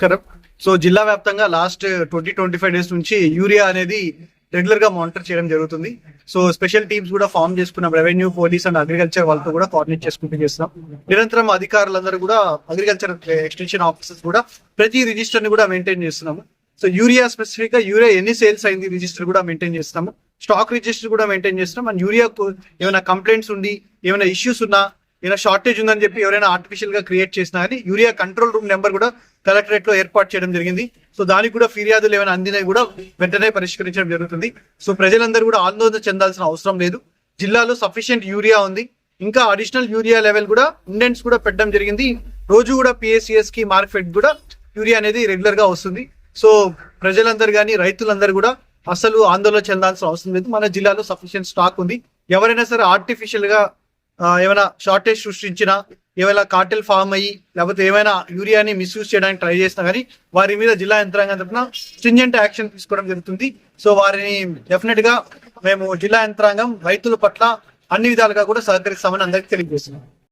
నమస్కారం. సో జిల్లా వ్యాప్తంగా last twenty twenty five days నుంచి యూరియా అనేది రెగ్యులర్గా మానిటర్ చేయడం జరుగుతుంది. సో స్పెషల్ టీమ్స్ కూడా ఫామ్ చేసుకున్నాం. రెవెన్యూ పోలీస్ అండ్ అగ్రికల్చర్ వాళ్ళతో కూడా కోఆర్డినేట్ చేసుకుంటూ చేస్తున్నాం. నిరంతరం అధికారులందరూ కూడా అగ్రికల్చర్ ఎక్స్టెన్షన్ ఆఫీసర్స్ కూడా ప్రతి రిజిస్టర్ని కూడా మెయింటైన్ చేస్తున్నాము. సో యూరియా స్పెసిఫిక్గా యూరియా ఎన్ని సేల్స్ అయింది రిజిస్టర్ కూడా మెయింటైన్ చేస్తాము స్టాక్ రిజిస్టర్ కూడా మెయింటైన్ చేస్తున్నాం. అండ్ యూరియా ఏమైనా కంప్లైంట్స్ ఉండి ఏమైనా ఇష్యూస్ ఉన్నా ఏమైనా షార్టేజ్ ఉందని చెప్పి ఎవరైనా ఆర్టిఫిషియల్గా క్రియేట్ చేసినా కానీ యూరియా కంట్రోల్ రూమ్ నెంబర్ కూడా కలెక్టరేట్లో ఏర్పాటు చేయడం జరిగింది. సో దానికి కూడా ఫిర్యాదులు ఏమైనా అందినవి కూడా వెంటనే పరిష్కరించడం జరుగుతుంది. సో ప్రజలందరూ కూడా ఆందోళన చెందాల్సిన అవసరం లేదు. జిల్లాలో సఫిషియెంట్ యూరియా ఉంది. ఇంకా అడిషనల్ యూరియా లెవెల్ కూడా ఇండెంట్స్ కూడా పెట్టడం జరిగింది. రోజు కూడా పిఎస్సిఎస్కి మార్కెట్ కూడా యూరియా అనేది రెగ్యులర్గా వస్తుంది. సో ప్రజలందరూ కానీ రైతులందరూ కూడా అసలు ఆందోళన చెందాల్సిన అవసరం లేదు. మన జిల్లాలో సఫిషియెంట్ స్టాక్ ఉంది. ఎవరైనా సరే ఆర్టిఫిషియల్గా ఏమైనా షార్టేజ్ సృష్టించినా ఏమైనా కార్టెల్ ఫామ్ అయ్యి లేకపోతే ఏమైనా యూరియాని మిస్యూజ్ చేయడానికి ట్రై చేసినా కానీ వారి మీద జిల్లా యంత్రాంగం తరఫున స్ట్రింజెంట్ యాక్షన్ తీసుకోవడం జరుగుతుంది. సో వారిని డెఫినెట్గా మేము జిల్లా యంత్రాంగం రైతుల పట్ల అన్ని విధాలుగా కూడా సహకరిస్తామని అందరికీ తెలియజేస్తున్నాం.